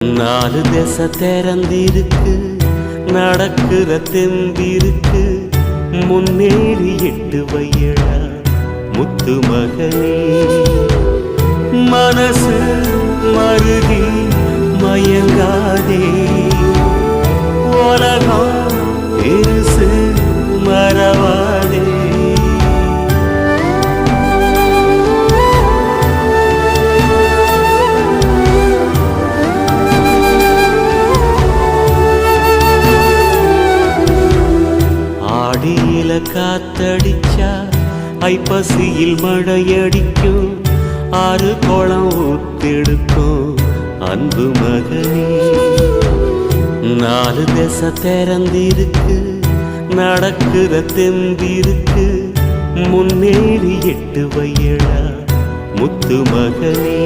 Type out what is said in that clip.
நாலு திசை திறந்திருக்கு நடக்கிற தெம்பிருக்கு. முன்னேறி எட்டு வையடா முத்து மகனே ஆடியில காத்தடிச்சா ஐப்பசியில் மழையடிக்கும் ஆறு குளம் ஊத்தெடுக்கும் அன்பு மகனே நாலு திசை திறந்திருக்கு நடக்கிற தெந்திருக்கு முன்னேறி எட்டு வையடா முத்து மகனே